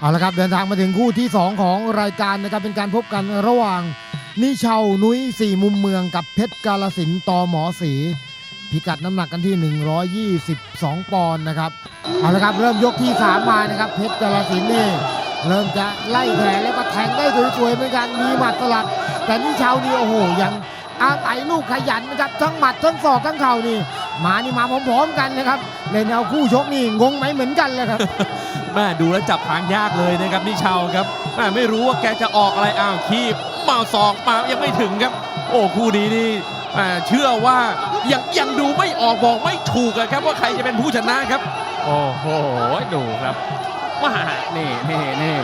เอาละครับเดินทางมาถึงคู่ที่ 2 ของรายการนะครับเป็นการพบกันระหว่างนิเชานุ้ยสี่มุมเมืองกับเพชรกาลสินตอหมอสีพิกัดน้ำหนักกันที่ 122 ปอนด์นะครับเอาละครับเริ่มยกที่ 3 มานะครับเพชรกาลสินนี่เริ่มจะไล่แขนแล้วก็แทงได้สวยๆเหมือนกันมีหมัดสลัด แต่นิเชานี่โอ้โหยังอาศัยลูกขยันนะครับทั้งหมัดทั้งศอกทั้งเข่านี่มานี่มาพร้อมๆกันนะครับเล่นเอาคู่ชกนี่งงไหมเหมือนกันเลยครับ ม่ดูแล้วจับทางยากเลยนะครับนิชาวครับแม่ไม่รู้ว่าแกจะออกอะไรอ้าวคีบมาศอกมายังไม่ถึงครับ โอ้คู่นี้นี่แม่เชื่อว่ายังยังดูไม่ออกบอกไม่ถูกครับว่าใครจะเป็นผู้ชนะครับ โอ้โหดูครับมานี่นี่นี่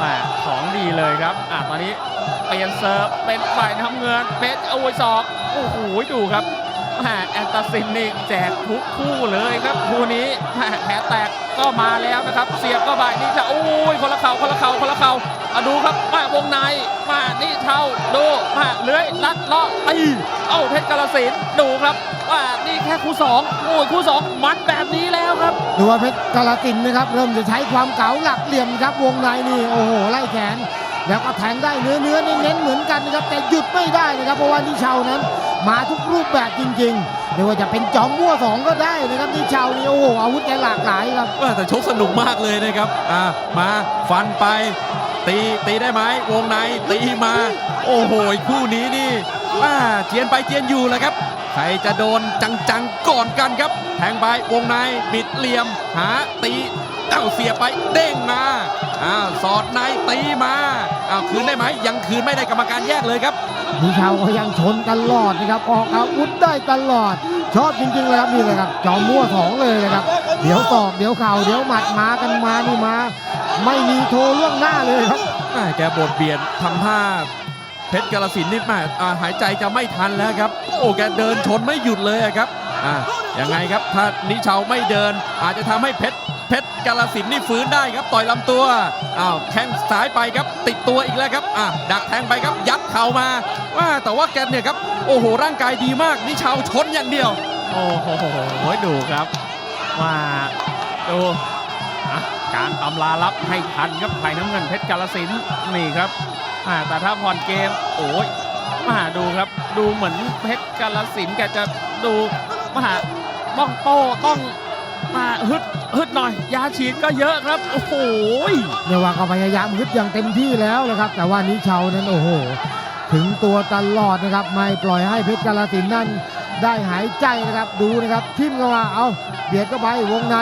มาของดีเลยครับอะตอนนี้เปลี่ยนเซิร์ฟเป็นฝ่ายน้ำเงินเพชรเอาไว้ศอกโอ้โหดูครับ มาแอนตาซินนี่แจกทุกคู่เลยครับคู่นี้มาแผลแตกก็มาแล้วนะครับ เสียบก็บายนี่จะโอ้ยคนละเข่าคนละเข่าคนละเข่าอะดูครับมาวงในมานี่เท่าดูมาเลื้อยลัดเลาะตีเอ้าเพชรกาลสินดูครับว่านี่แค่คู่สองโอ้ยคู่สองมันแบบนี้แล้วครับดูว่าเพชรกาลสินนะครับเริ่มจะใช้ความเก๋าหลักเหลี่ยมครับวงในนี่โอ้โหไล่แขนแล้วก็แทงได้เนื้อเนื้อเน้นๆเหมือนกันนะครับแต่หยุดไม่ได้นะครับเพราะว่านิชาวนั้น มาทุกรูปแบบจริงๆไม่ว่าจะเป็นจอมมั่วสองก็ได้นะครับนิชาวนี่โอ้โหอาวุธแกหลากหลายครับว่าแต่ชกสนุกมากเลยนะครับอ่ามาฟันไป ตีตีได้ไหมวงในตีมา โอ้โหคู่นี้นี่ว่าเจียนไปเจียนอยู่แหละครับใครจะโดนจังๆก่อนกันครับ แทงไปวงในบิดเหลี่ยมหาตี เอ้าเสียบไปเด้งมาอ้าวสอดในตีมาอ้าวคืนได้ไหมยังคืนไม่ได้กรรมการแยกเลยครับนิชาวก็ยังชนตลอดนะครับออกอาวุธได้ตลอด ชอบจริงๆเลยครับนี่เลยครับจอมมั่วสองเลยนะครับ เดี๋ยวตอกเดี๋ยวเข่าเดี๋ยวหมัดมากันมานี่มา ไม่มีโทรล่วงหน้าเลยครับแม่แกบดเบียดทำท่าเพชรกาลสินธุ์นี่แม่อ่าหายใจจะไม่ทันแล้วครับ โอ้แกเดินชนไม่หยุดเลยอะครับอ่ายังไงครับถ้านิชาวไม่เดินอาจจะทำให้เพชร เพชรกาลสินนี่ฟื้นได้ครับต่อยลำตัวอ้าวแข้งซ้ายไปครับติดตัวอีกแล้วครับอะดักแทงไปครับยัดเข่ามาว่าแต่ว่าแกเนี่ยครับโอ้โหร่างกายดีมากนิชาวชนอย่างเดียว โอ้โหดูครับว่าดูการตำลารับให้ทันครับไผ่น้ำเงินเพชรกาลสินนี่ครับแต่ถ้าผ่อนเกมโอ้ยมาดูครับดูเหมือนเพชรกาลสินแกจะดูมาต้องโต้ต้อง มาฮึดฮึดหน่อย ยาฉีดก็เยอะครับ โอ้โหเรียกว่าก็พยายามฮึดอย่างเต็มที่แล้วนะครับ แต่ว่านิชาวนั้นโอ้โห ถึงตัวตลอดนะครับ ไม่ปล่อยให้เพชรกาลสินธุ์นั้นได้หายใจนะครับดูนะครับทิมเข้ามาเอาเบียดเข้าไปวงใน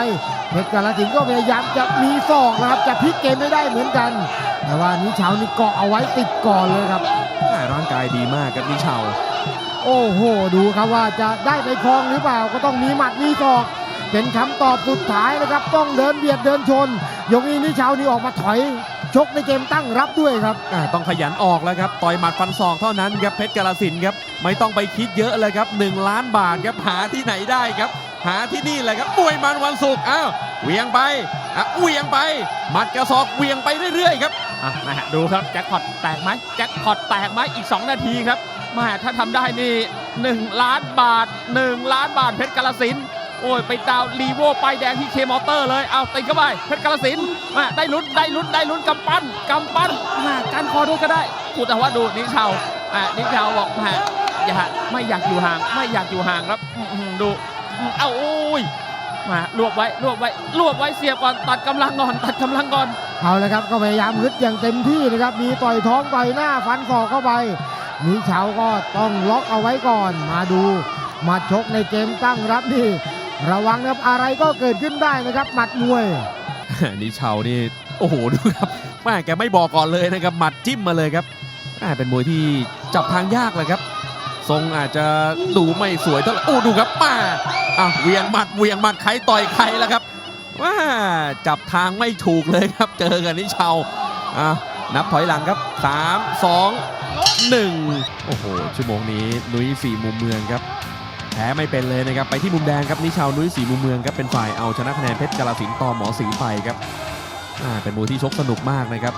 เพชรกาลสินธุ์ก็พยายามจะมีศอกนะครับจะพลิกเกมไม่ได้เหมือนกัน แต่ว่านิชาวนี่เกาะเอาไว้ติดก่อนเลยครับแม่ร่างกายดีมากครับนิชาวโอ้โห ดูครับว่าจะได้ไปครองหรือเปล่าก็ต้องมีหมัดมีศอก เป็นคำตอบสุดท้ายนะครับ ต้องเดินเบียดเดินชน ยกนี้นิชาวนี่ออกมาถอย ชกในเกมตั้งรับด้วยครับ อ่าต้องขยันออกแล้วครับ ต่อยหมัดฟันศอกเท่านั้นครับเพชรกาลสินธุ์ครับ ไม่ต้องไปคิดเยอะเลยครับ 1 ล้านบาทครับหาที่ไหนได้ครับ หาที่นี่แหละครับมวยมันวันศุกร์อ้าวเหวียงไปอะเหวียงไปหมัดกระสอบเหวียงไปเรื่อยๆครับ อะนะฮะดูครับแจ็คพอตแตกไหมแจ็คพอตแตกไหมอีก 2 นาทีครับแมาถ้าทำได้นี่ 1 ล้านบาท 1 ล้านบาทเพชรกาลสินธุ์ โอ้ยไปดาวรีโวป้ายแดงที่เคมอเตอร์เลย เอาติดเข้าไปเพชรกาลสินมาได้ลุ้นได้ลุ้นได้ลุ้นกำปั้นกำปั้นมาการคอด้วยก็ได้พูแต่ว่าดูนิชาวอะนิชาวบอกมาอย่าไม่อยากอยู่ห่าง ไม่อยากอยู่ห่างครับอื้อหือดูเอ้าโอ้ยมารวบไว้รวบไว้รวบไว้เสียบก่อนตัดกำลังก่อนตัดกำลังก่อนเอาเลยครับก็พยายามฮึดอย่างเต็มที่นะครับมีต่อยท้องต่อยหน้าฟันศอกเข้าไปนิชาวก็ต้องล็อกเอาไว้ก่อนมาดูมาชกในเกมตั้งรับนี่ ระวังนะครับอะไรก็เกิดขึ้นได้นะครับ หมัดมวยนี่เชานี่โอ้โหดูครับแม่แกไม่บอกก่อนเลยนะครับหมัดจิ้มมาเลยครับแม่เป็นมวยที่จับทางยากเลยครับ ทรงอาจจะดูไม่สวยเท่าไหร่โอ้ดูครับป้าอะเวียงหมัดเวียงหมัดใครต่อยใครแล้วครับว่าจับทางไม่ถูกเลยครับ เจอกันนี่เชาอะนับถอยหลังครับ 3 2 1 โอ้โหชั่วโมงนี้นุ้ยสี่มุมเมืองครับ แพ้ไม่เป็นเลยนะครับ ไปที่มุมแดงครับนิชาวนุ้ยสีมุมเมืองครับเป็นฝ่ายเอาชนะคะแนนเพชรกาลสินธุ์ต่อหมอสีไปครับอ่าเป็นมวยที่ชกสนุกมากนะครับ